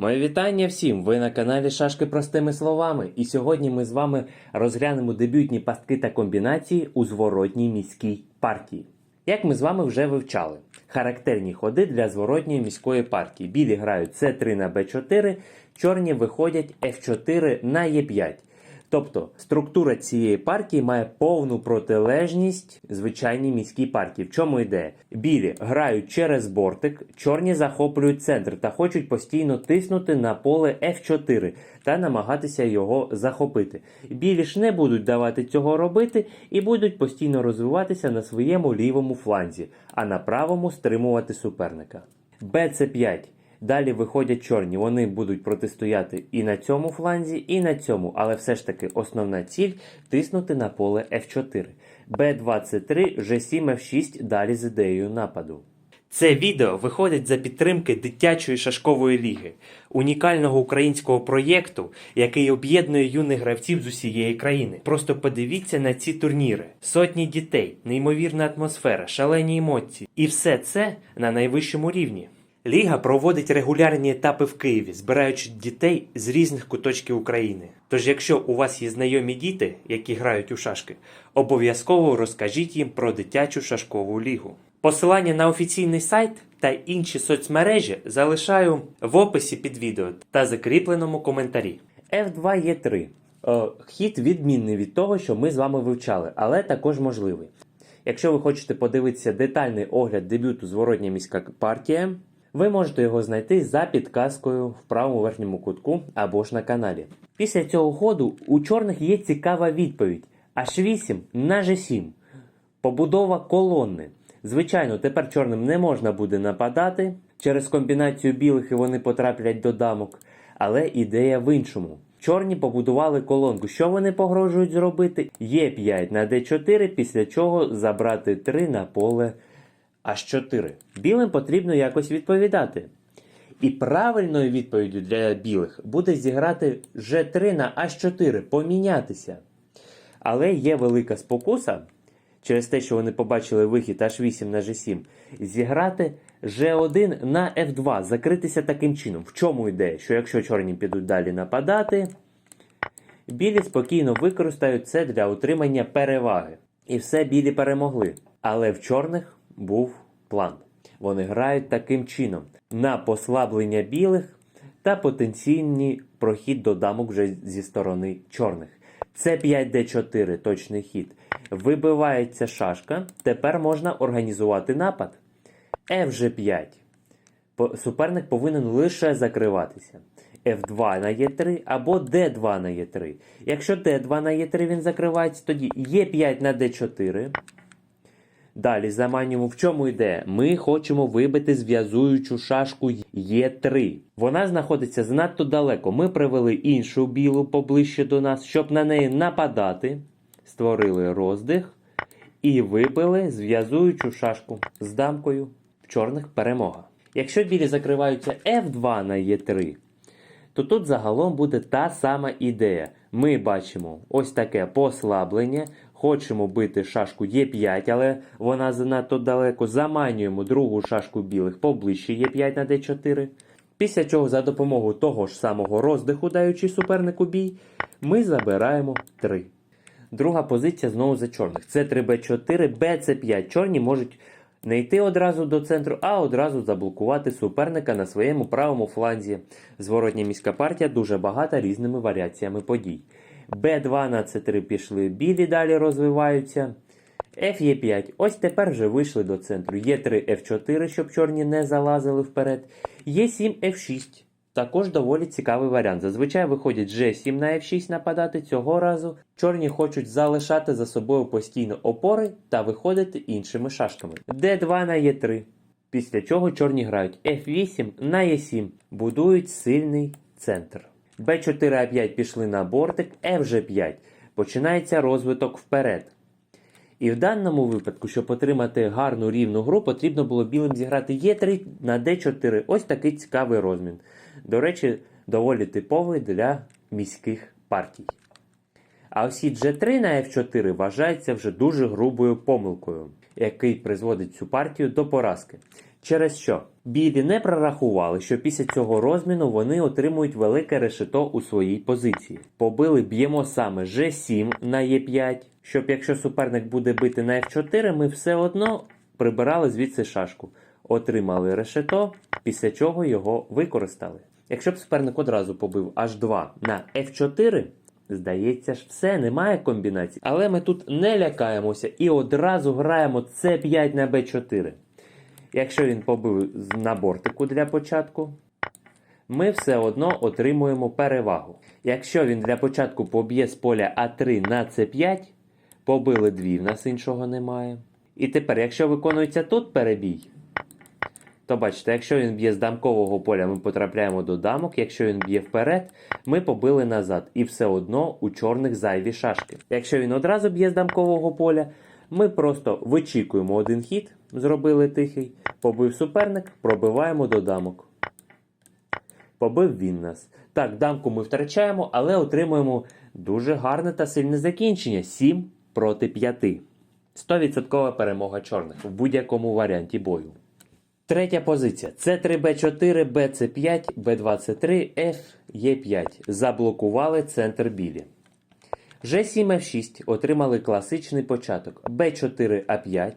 Моє вітання всім! Ви на каналі Шашки простими словами. І сьогодні ми з вами розглянемо дебютні пастки та комбінації у зворотній міській партії. Як ми з вами вже вивчали, характерні ходи для зворотньої міської партії. Білі грають С3 на Б4, чорні виходять F4 на Е5. Тобто структура цієї партії має повну протилежність звичайній міській партії. В чому йде? Білі грають через бортик, чорні захоплюють центр та хочуть постійно тиснути на поле F4 та намагатися його захопити. Білі ж не будуть давати цього робити і будуть постійно розвиватися на своєму лівому фланзі, а на правому стримувати суперника. БЦ5. Далі виходять чорні, вони будуть протистояти і на цьому фланзі, і на цьому, але все ж таки основна ціль тиснути на поле F4. Б23, G7, F6 далі з ідеєю нападу. Це відео виходить за підтримки дитячої шашкової ліги, унікального українського проєкту, який об'єднує юних гравців з усієї країни. Просто подивіться на ці турніри: сотні дітей, неймовірна атмосфера, шалені емоції, і все це на найвищому рівні. Ліга проводить регулярні етапи в Києві, збираючи дітей з різних куточків України. Тож, якщо у вас є знайомі діти, які грають у шашки, обов'язково розкажіть їм про дитячу шашкову лігу. Посилання на офіційний сайт та інші соцмережі залишаю в описі під відео та закріпленому коментарі. F2 є 3 Е, Хід відмінний від того, що ми з вами вивчали, але також можливий. Якщо ви хочете подивитися детальний огляд дебюту Зворотня міська партія, ви можете його знайти за підказкою в правому верхньому кутку або ж на каналі. Після цього ходу у чорних є цікава відповідь: H8 на G7. Побудова колонни. Звичайно, тепер чорним не можна буде нападати. Через комбінацію білих і вони потраплять до дамок. Але ідея в іншому. Чорні побудували колонку. Що вони погрожують зробити? Є 5 на d4, після чого забрати 3 на поле H4. Білим потрібно якось відповідати. І правильною відповіддю для білих буде зіграти G3 на H4, помінятися. Але є велика спокуса через те, що вони побачили вихід H8 на G7, зіграти G1 на F2, закритися таким чином. В чому ідея? Що якщо чорні підуть далі нападати, білі спокійно використають це для отримання переваги. І все білі перемогли. Але в чорних був план. Вони грають таким чином на послаблення білих та потенційний прохід до дамок вже зі сторони чорних. Це 5D4 точний хід. Вибивається шашка. Тепер можна організувати напад. FG5. Суперник повинен лише закриватися. F2 на Е3 або D2 на Е3. Якщо D2 на Е3 він закривається, тоді Е5 на D4. Далі заманюємо, в чому йде? Ми хочемо вибити зв'язуючу шашку Е3. Вона знаходиться занадто далеко. Ми привели іншу білу поближче до нас, щоб на неї нападати. Створили роздих і вибили зв'язуючу шашку з дамкою чорних перемога. Якщо білі закриваються F2 на Е3, то тут загалом буде та сама ідея. Ми бачимо ось таке послаблення. Хочемо бити шашку Е5, але вона занадто далеко. Заманюємо другу шашку білих поближче Е5 на Д4. Після чого, за допомогою того ж самого роздиху, даючи супернику бій, ми забираємо 3. Друга позиція знову за чорних. Це 3Б4, БЦ5. Чорні можуть не йти одразу до центру, а одразу заблокувати суперника на своєму правому фланзі. Зворотня міська партія дуже багата різними варіаціями подій. Б2 на С3 пішли білі, далі розвиваються. Ф'Е5. Ось тепер вже вийшли до центру. Є3 F4, щоб чорні не залазили вперед. Є7 F6. Також доволі цікавий варіант. Зазвичай виходять G7 на F6 нападати. Цього разу чорні хочуть залишати за собою постійно опори та виходити іншими шашками. D2 на Е3. Після чого чорні грають F8 на Е7, будують сильний центр. Б4 А5 пішли на бортик, Фж5. Починається розвиток вперед. І в даному випадку, щоб отримати гарну рівну гру, потрібно було білим зіграти Е3 на Д4. Ось такий цікавий розмін. До речі, доволі типовий для міських партій. А хід G3 на F4 вважається вже дуже грубою помилкою, який призводить цю партію до поразки. Через що білі не прорахували, що після цього розміну вони отримують велике решето у своїй позиції. Побили б'ємо саме G7 на Е5, щоб якщо суперник буде бити на F4, ми все одно прибирали звідси шашку, отримали решето, після чого його використали. Якщо б суперник одразу побив H2 на F4, здається ж, все, немає комбінацій. Але ми тут не лякаємося і одразу граємо C5 на B4. Якщо він побив на бортику для початку, ми все одно отримуємо перевагу. Якщо він для початку поб'є з поля А3 на С5, побили дві, в нас іншого немає. І тепер, якщо виконується тут перебій, то бачите, якщо він б'є з дамкового поля, ми потрапляємо до дамок. Якщо він б'є вперед, ми побили назад. І все одно у чорних зайві шашки. Якщо він одразу б'є з дамкового поля, ми просто вичікуємо один хід, зробили тихий, побив суперник, пробиваємо до дамок. Побив він нас. Так, дамку ми втрачаємо, але отримуємо дуже гарне та сильне закінчення: 7 проти 5. 100% перемога чорних в будь-якому варіанті бою. Третя позиція. С3Б4, БЦ5, Б23, Ф, Е5. Заблокували центр білі. G7, F6 отримали класичний початок. B4, A5.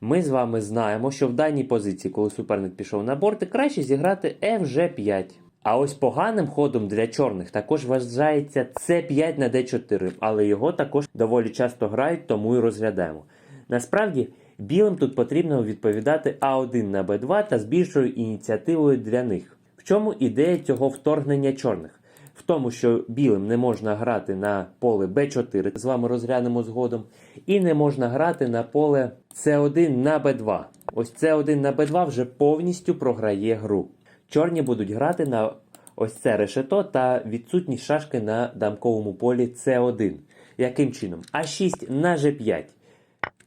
Ми з вами знаємо, що в даній позиції, коли суперник пішов на борти, краще зіграти FG5. А ось поганим ходом для чорних також вважається C5 на D4, але його також доволі часто грають, тому і розглядаємо. Насправді, білим тут потрібно відповідати А1 на Б2 та з більшою ініціативою для них. В чому ідея цього вторгнення чорних? В тому, що білим не можна грати на поле Б4, з вами розглянемо згодом, і не можна грати на поле С1 на Б2. Ось С1 на Б2 вже повністю програє гру. Чорні будуть грати на ось це решето та відсутність шашки на дамковому полі С1. Яким чином? А6 на G5.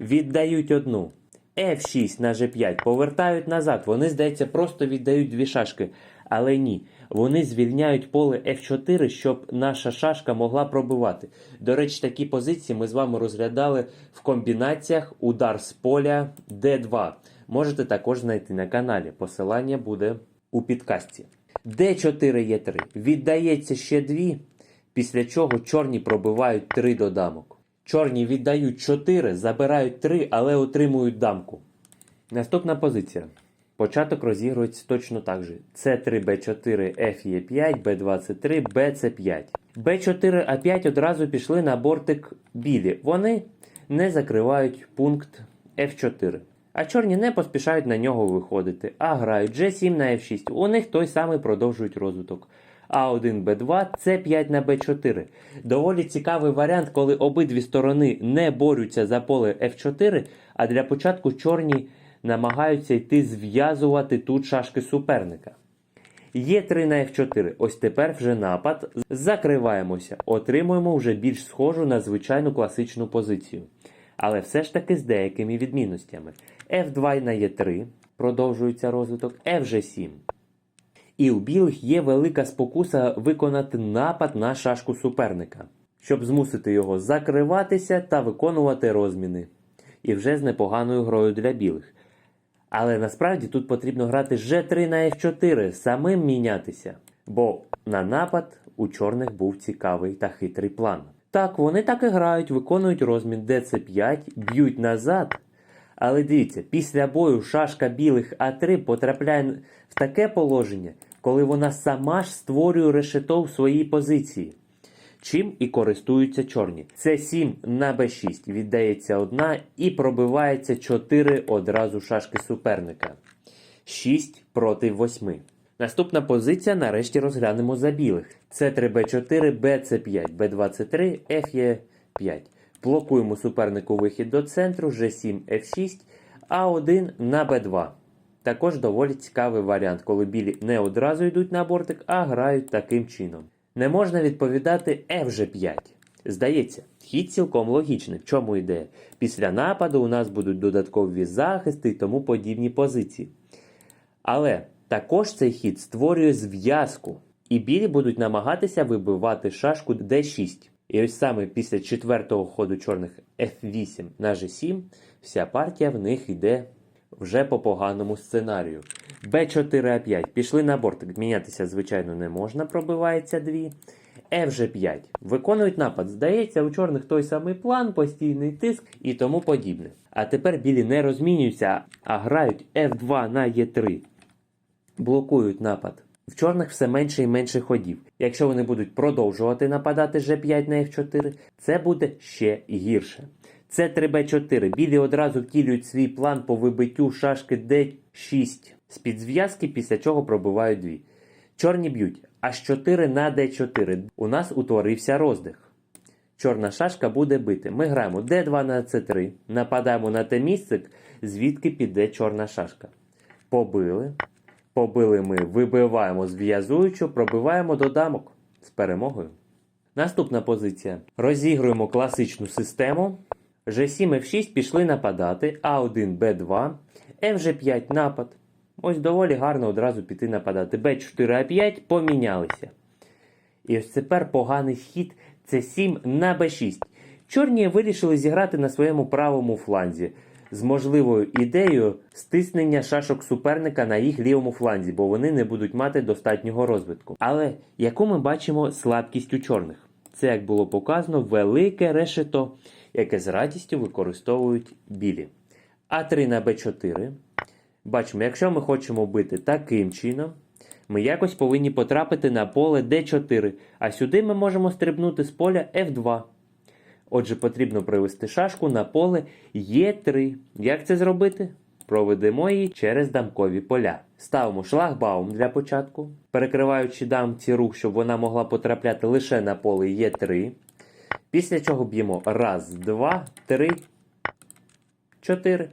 Віддають одну. F6 на G5 повертають назад. Вони, здається, просто віддають дві шашки. Але ні, вони звільняють поле F4, щоб наша шашка могла пробивати. До речі, такі позиції ми з вами розглядали в комбінаціях удар з поля D2. Можете також знайти на каналі. Посилання буде у підкасті. D4 Е3. Віддається ще дві, після чого чорні пробивають три до дамок. Чорні віддають 4, забирають 3, але отримують дамку. Наступна позиція. Початок розігрується точно так же. С3, Б4, Ф5, Б23, БЦ5. Б4, А5 одразу пішли на бортик білі. Вони не закривають пункт F4. А чорні не поспішають на нього виходити, а грають G7 на F6. У них той самий продовжують розвиток. А1, Б2, С5 на Б4. Доволі цікавий варіант, коли обидві сторони не борються за поле F4, а для початку чорні намагаються йти зв'язувати тут шашки суперника. Є 3 на F4. Ось тепер вже напад. Закриваємося. Отримуємо вже більш схожу на звичайну класичну позицію. Але все ж таки з деякими відмінностями. F2 на E3 продовжується розвиток, FG7. І у білих є велика спокуса виконати напад на шашку суперника, щоб змусити його закриватися та виконувати розміни. І вже з непоганою грою для білих. Але насправді тут потрібно грати G3 на F4, самим мінятися. Бо на напад у чорних був цікавий та хитрий план. Так, вони так і грають, виконують розмін DC5, б'ють назад. Але дивіться, після бою шашка білих А3 потрапляє в таке положення, коли вона сама ж створює решето в своїй позиції. Чим і користуються чорні. Це 7 на Б6 віддається одна і пробивається 4 одразу шашки суперника. 6 проти 8. Наступна позиція нарешті розглянемо за білих. С3 Б4, БЦ5, Б23, Ф'Е5. Блокуємо супернику вихід до центру, G7, F6, А1 на Б2. Також доволі цікавий варіант, коли білі не одразу йдуть на бортик, а грають таким чином. Не можна відповідати FG5. Здається, хід цілком логічний. В чому ідея? Після нападу у нас будуть додаткові захисти і тому подібні позиції. Але також цей хід створює зв'язку, і білі будуть намагатися вибивати шашку D6. І ось саме після четвертого ходу чорних F8 на G7 вся партія в них йде вже по поганому сценарію. Б4А5. Пішли на бортик. Мінятися, звичайно, не можна, пробивається 2. Фж5. Виконують напад. Здається, у чорних той самий план, постійний тиск і тому подібне. А тепер білі не розмінюються, а грають F2 на Е3. Блокують напад. В чорних все менше і менше ходів. Якщо вони будуть продовжувати нападати G5 на F4, це буде ще гірше. Це 3B4. Білі одразу втілюють свій план по вибиттю шашки D6 з під зв'язки, після чого пробивають дві. Чорні б'ють H4 на D4. У нас утворився роздих. Чорна шашка буде бити. Ми граємо D2 на C3, нападаємо на те місце, звідки піде чорна шашка. Побили. Побили ми, вибиваємо зв'язуючу, пробиваємо до дамок з перемогою. Наступна позиція. Розігруємо класичну систему. G7 F6 пішли нападати, А1 Б2, Фж5 напад. Ось доволі гарно одразу піти нападати. Б4 А5 помінялися. І ось тепер поганий хід С7 на Б6. Чорні вирішили зіграти на своєму правому фланзі з можливою ідеєю стиснення шашок суперника на їх лівому фланзі, бо вони не будуть мати достатнього розвитку. Але яку ми бачимо слабкість у чорних? Це, як було показано, велике решето, яке з радістю використовують білі. А3 на Б4. Бачимо, якщо ми хочемо бити таким чином, ми якось повинні потрапити на поле D4, а сюди ми можемо стрибнути з поля F2. Отже, потрібно привести шашку на поле Е3. Як це зробити? Проведемо її через дамкові поля. Ставимо шлагбаум для початку, перекриваючи дамці рух, щоб вона могла потрапляти лише на поле Е3. Після чого б'ємо раз, два, три, чотири.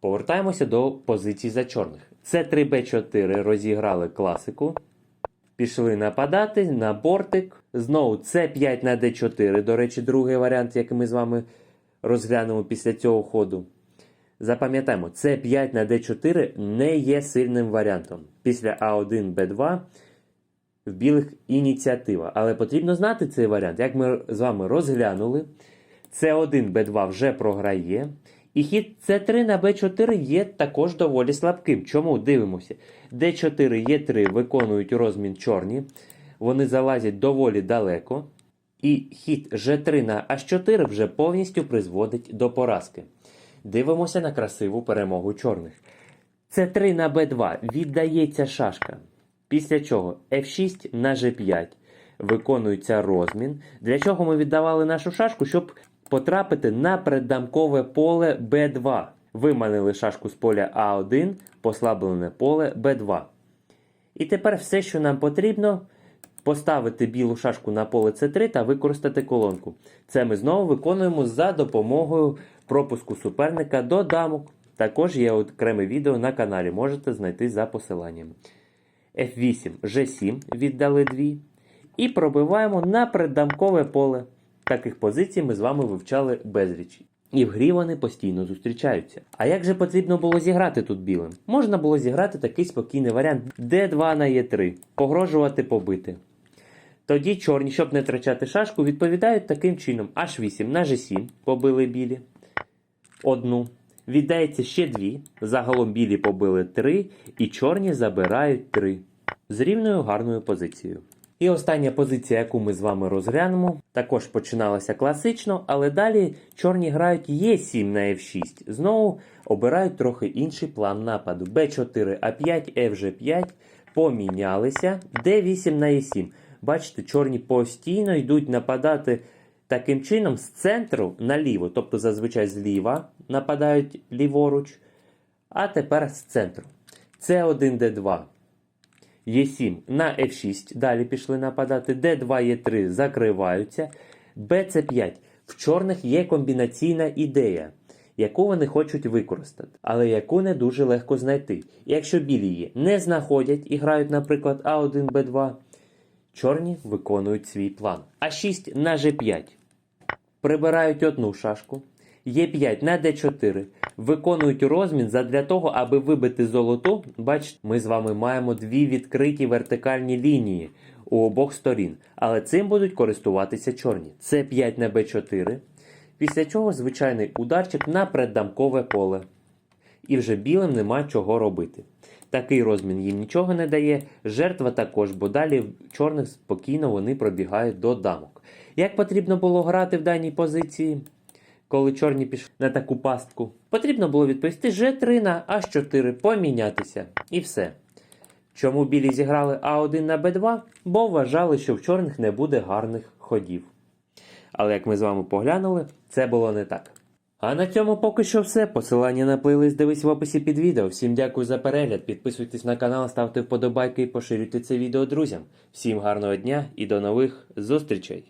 Повертаємося до позицій за чорних. Це 3Б4 розіграли класику. Пішли нападати на бортик. Знову С5 на Д4. До речі, другий варіант, який ми з вами розглянемо після цього ходу. Запам'ятаємо, С5 на Д4 не є сильним варіантом. Після А1 Б2 в білих ініціатива. Але потрібно знати цей варіант. Як ми з вами розглянули, С1 Б2 вже програє. І хід С3 на Б4 є також доволі слабким. Чому дивимося? Д4 Е3 виконують розмін чорні, вони залазять доволі далеко. І хід Ж3 на H4 вже повністю призводить до поразки. Дивимося на красиву перемогу чорних. С3 на Б2 віддається шашка. Після чого F6 на G5 виконується розмін. Для чого ми віддавали нашу шашку? Щоб потрапити на преддамкове поле Б2. Виманили шашку з поля А1, послаблене поле Б2. І тепер все, що нам потрібно, поставити білу шашку на поле С3 та використати колонку. Це ми знову виконуємо за допомогою пропуску суперника до дамок. Також є окреме відео на каналі, можете знайти за посиланням. F8, G7 віддали 2. І пробиваємо на преддамкове поле. Таких позицій ми з вами вивчали безліч. І в грі вони постійно зустрічаються. А як же потрібно було зіграти тут білим? Можна було зіграти такий спокійний варіант D2 на E3, погрожувати побити. Тоді чорні, щоб не втрачати шашку, відповідають таким чином: H8 на G7 побили білі. Одну. Віддається ще дві. Загалом білі побили три, і чорні забирають три. З рівною гарною позицією. І остання позиція, яку ми з вами розглянемо, також починалася класично, але далі чорні грають Е7 на F6. Знову обирають трохи інший план нападу. Б4, А5, Фж5 помінялися. Д8 на Е7. Бачите, чорні постійно йдуть нападати таким чином з центру наліво, тобто зазвичай зліва нападають ліворуч, а тепер з центру. С1, Д2. Е7 на F6, далі пішли нападати. Д2, Е3 закриваються. БЦ5. В чорних є комбінаційна ідея, яку вони хочуть використати, але яку не дуже легко знайти. Якщо білі її не знаходять і грають, наприклад, А1, Б2, чорні виконують свій план. А6 на G5. Прибирають одну шашку. Е5 на Д4 виконують розмін задля того, аби вибити золоту. Бачите, ми з вами маємо дві відкриті вертикальні лінії у обох сторін, але цим будуть користуватися чорні. С5 на Б4. Після чого звичайний ударчик на преддамкове поле. і вже білим нема чого робити. Такий розмін їм нічого не дає, жертва також, бо далі в чорних спокійно вони пробігають до дамок. Як потрібно було грати в даній позиції, коли чорні пішли на таку пастку? Потрібно було відповісти G3 на H4, помінятися. І все. Чому білі зіграли А1 на Б2? Бо вважали, що в чорних не буде гарних ходів. Але як ми з вами поглянули, це було не так. А на цьому поки що все. Посилання на плейлист дивись в описі під відео. Всім дякую за перегляд. Підписуйтесь на канал, ставте вподобайки і поширюйте це відео друзям. Всім гарного дня і до нових зустрічей!